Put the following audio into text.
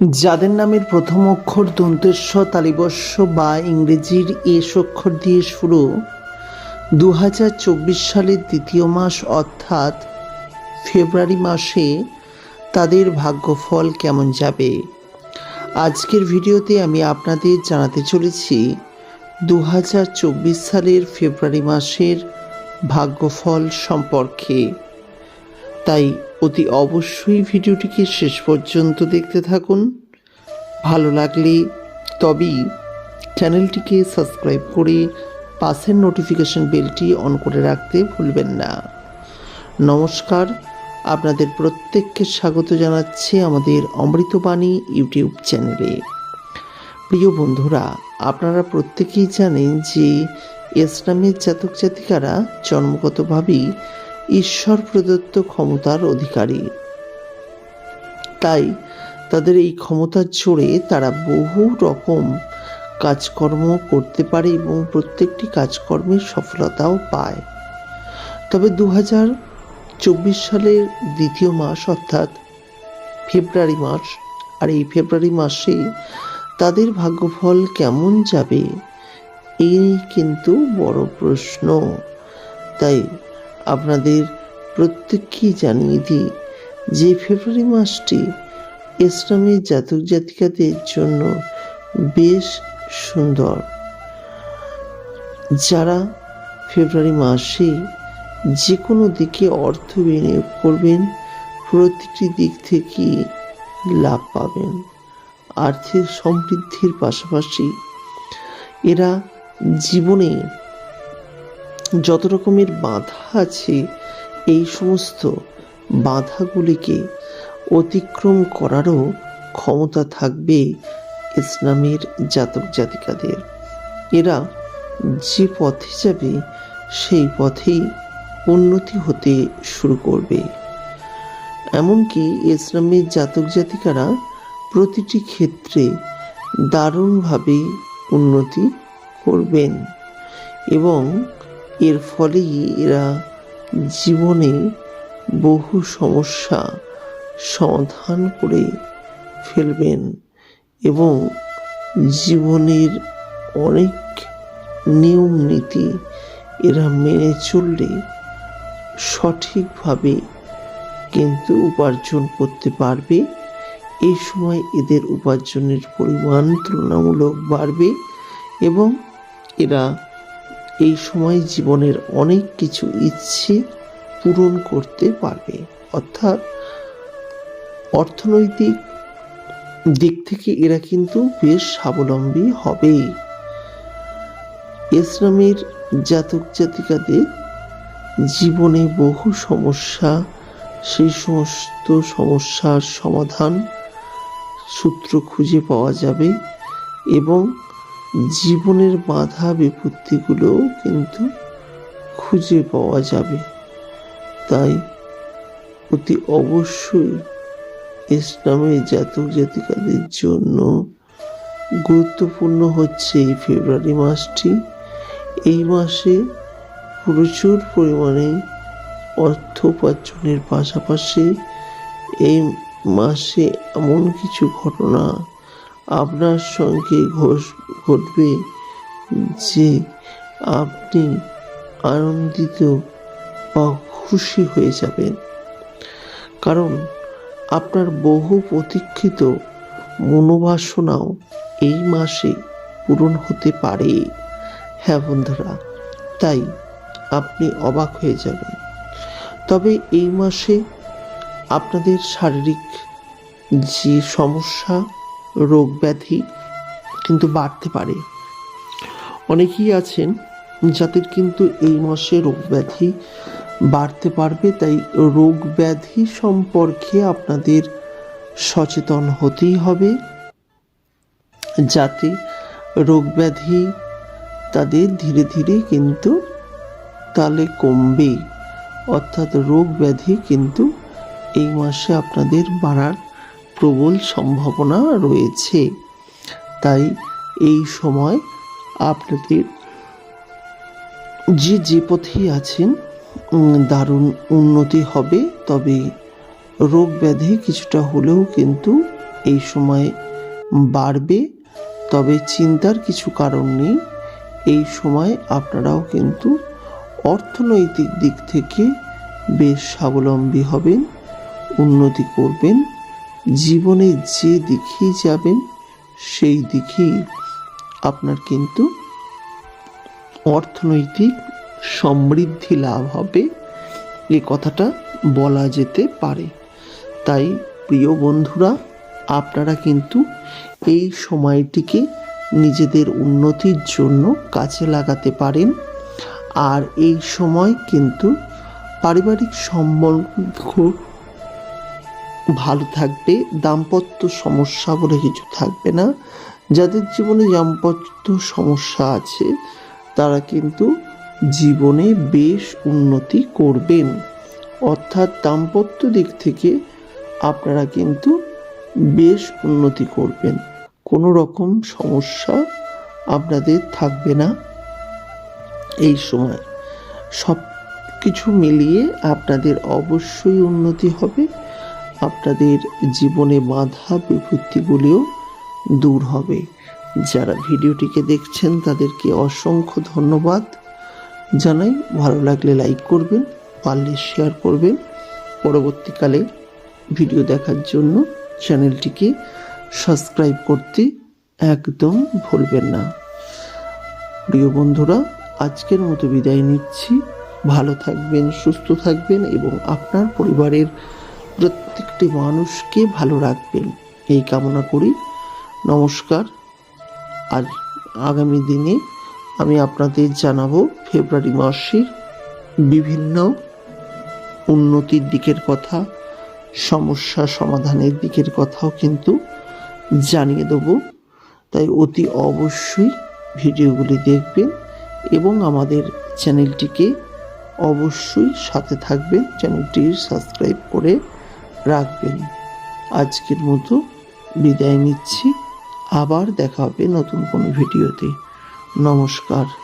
যাদের নামের প্রথম অক্ষর দন্তেস্ব তালিবস্য বা ইংরেজির এস অক্ষর দিয়ে শুরু। দু হাজার চব্বিশ সালের দ্বিতীয় মাস অর্থাৎ ফেব্রুয়ারি মাসে তাদের ভাগ্যফল কেমন যাবে? আজকের ভিডিওতে আমি আপনাদের জানাতে চলেছি দু হাজার চব্বিশ সালের ফেব্রুয়ারি মাসের ভাগ্যফল সম্পর্কে। তাই অতি অবশ্যই ভিডিওটিকে শেষ পর্যন্ত দেখতে থাকুন। ভালো লাগলে তবেই চ্যানেলটিকে সাবস্ক্রাইব করে পাশের নোটিফিকেশন বেলটি অন করে রাখতে ভুলবেন না। নমস্কার, আপনাদের প্রত্যেককে স্বাগত জানাচ্ছি আমাদের অমৃতবাণী ইউটিউব চ্যানেলে। প্রিয় বন্ধুরা, আপনারা প্রত্যেকেই জানেন যে ইসলামের জাতক জাতিকারা জন্মগতভাবেই ঈশ্বর প্রদত্ত ক্ষমতার অধিকারী। তাই তাদের এই ক্ষমতার জোরে তারা বহু রকম কাজকর্ম করতে পারে এবং প্রত্যেকটি কাজকর্মের সফলতাও পায়। তবে দু চব্বিশ সালের দ্বিতীয় মাস অর্থাৎ ফেব্রুয়ারি মাস, আর এই ফেব্রুয়ারি মাসে তাদের ভাগ্যফল কেমন যাবে, এই কিন্তু বড় প্রশ্ন। তাই আপনাদের প্রত্যেককেই জানিয়ে দিই যে ফেব্রুয়ারি মাসটি ইসলামের জাতক জাতিকাদের জন্য বেশ সুন্দর। যারা ফেব্রুয়ারি মাসে যে কোনো দিকে অর্থ বিনিয়োগ করবেন, প্রতিটি দিক থেকে লাভ পাবেন। আর্থিক সমৃদ্ধির পাশাপাশি এরা জীবনে যত রকমের বাধা আছে, এই সমস্ত বাধাগুলিকে অতিক্রম করারও ক্ষমতা থাকবে ইসলামের জাতক জাতিকাদের। এরা যে পথে যাবে সেই পথেই উন্নতি হতে শুরু করবে। এমনকি ইসলামের জাতক জাতিকারা প্রতিটি ক্ষেত্রে দারুণভাবে উন্নতি করবেন এবং এর ফলেই এরা জীবনে বহু সমস্যা সমাধান করে ফেলবেন এবং জীবনের অনেক নিয়ম নীতি এরা মেনে চললে সঠিকভাবে কিন্তু উপার্জন করতে পারবে। এই সময় এদের উপার্জনের পরিমাণ তুলনামূলক বাড়বে এবং এরা এই সময় জীবনের অনেক কিছু ইচ্ছে পূরণ করতে পারবে। অর্থাৎ অর্থনৈতিক দিক থেকে এরা কিন্তু বেশ স্বাবলম্বী হবে ইসলামের জাতক জাতিকাদের জীবনে বহু সমস্যা, সেই সমস্ত সমস্যার সমাধান সূত্র খুঁজে পাওয়া যাবে এবং জীবনের বাধা বিপত্তিগুলোও কিন্তু খুঁজে পাওয়া যাবে। তাই অতি অবশ্যই ইসলামের জাতক জাতিকাদের জন্য গুরুত্বপূর্ণ হচ্ছে এই ফেব্রুয়ারি মাসটি। এই মাসে প্রচুর পরিমাণে অর্থ উপার্জনের পাশাপাশি এই মাসে এমন কিছু ঘটনা আপনার সঙ্গে ঘোষ- ঘটবে যে আপনি আনন্দিত বা খুশি হয়ে যাবেন। কারণ আপনার বহু প্রতীক্ষিত মনোবাসনাও এই মাসে পূরণ হতে পারে। হ্যাঁ বন্ধুরা, তাই আপনি অবাক হয়ে যাবেন। তবে এই মাসে আপনাদের শারীরিক যে সমস্যা রোগ ব্যাধি কিন্তু বাড়তে পারে। অনেকেই আছেন যাদের কিন্তু এই মাসে রোগ ব্যাধি বাড়তে পারবে, তাই রোগ ব্যাধি সম্পর্কে আপনাদের সচেতন হতেই হবে যাতে রোগ ব্যাধি তাদের ধীরে ধীরে কিন্তু তালে কমবে। অর্থাৎ রোগ ব্যাধি কিন্তু এই মাসে আপনাদের বাড়ার প্রবল সম্ভাবনা রয়েছে। তাই এই সময় আপনাদের যে যে পথেই আছেন দারুণ উন্নতি হবে। তবে রোগ ব্যাধি কিছুটা হলেও কিন্তু এই সময় বাড়বে। তবে চিন্তার কিছু কারণ নেই। এই সময় আপনারাও কিন্তু অর্থনৈতিক দিক থেকে বেশ স্বাবলম্বী হবেন, উন্নতি করবেন। জীবনে যে দিকেই যাবেন, সেই দিকেই আপনার কিন্তু অর্থনৈতিক সমৃদ্ধি লাভ হবে। এ কথাটা বলা যেতে পারে। তাই প্রিয় বন্ধুরা, আপনারা কিন্তু এই সময়টিকে নিজেদের উন্নতির জন্য কাজে লাগাতে পারেন। আর এই সময় কিন্তু পারিবারিক সম্বন্ধ ভালো থাকবে, দাম্পত্য সমস্যা বলে কিছু থাকবে না। যাদের জীবনে দাম্পত্য সমস্যা আছে, তারা কিন্তু জীবনে বেশ উন্নতি করবেন। অর্থাৎ দাম্পত্য দিক থেকে আপনারা কিন্তু বেশ উন্নতি করবেন। কোনো রকম সমস্যা আপনাদের থাকবে না এই সময়। সব কিছু মিলিয়ে আপনাদের অবশ্যই উন্নতি হবে। আপনাদের জীবনে বাধা বিপত্তিগুলিও দূর হবে। যারা ভিডিওটিকে দেখছেন, তাদেরকে অসংখ্য ধন্যবাদ। জানাই, ভালো লাগলে লাইক করবেন, পারলে শেয়ার করবেন। পরবর্তীকালে ভিডিও দেখার জন্য চ্যানেলটিকে সাবস্ক্রাইব করতে একদম ভুলবেন না। প্রিয় বন্ধুরা, আজকের মতো বিদায় নিচ্ছি। ভালো থাকবেন, সুস্থ থাকবেন এবং আপনার পরিবারের প্রত্যেকটি মানুষকে ভালো রাখবেন। এই কামনা করি। নমস্কার। আর আগামী দিনে আমি আপনাদের জানাব ফেব্রুয়ারি মাসের বিভিন্ন উন্নতির দিকের কথা, সমস্যা সমাধানের দিকের কথাও কিন্তু জানিয়ে দেবো। তাই অতি অবশ্যই ভিডিওগুলি দেখবেন এবং আমাদের চ্যানেলটিকে অবশ্যই সাথে থাকবেন। চ্যানেলটি সাবস্ক্রাইব করে রাখবেন। আজকের মতো বিদায় নিচ্ছি। আবার দেখা হবে নতুন কোনো ভিডিওতে। নমস্কার।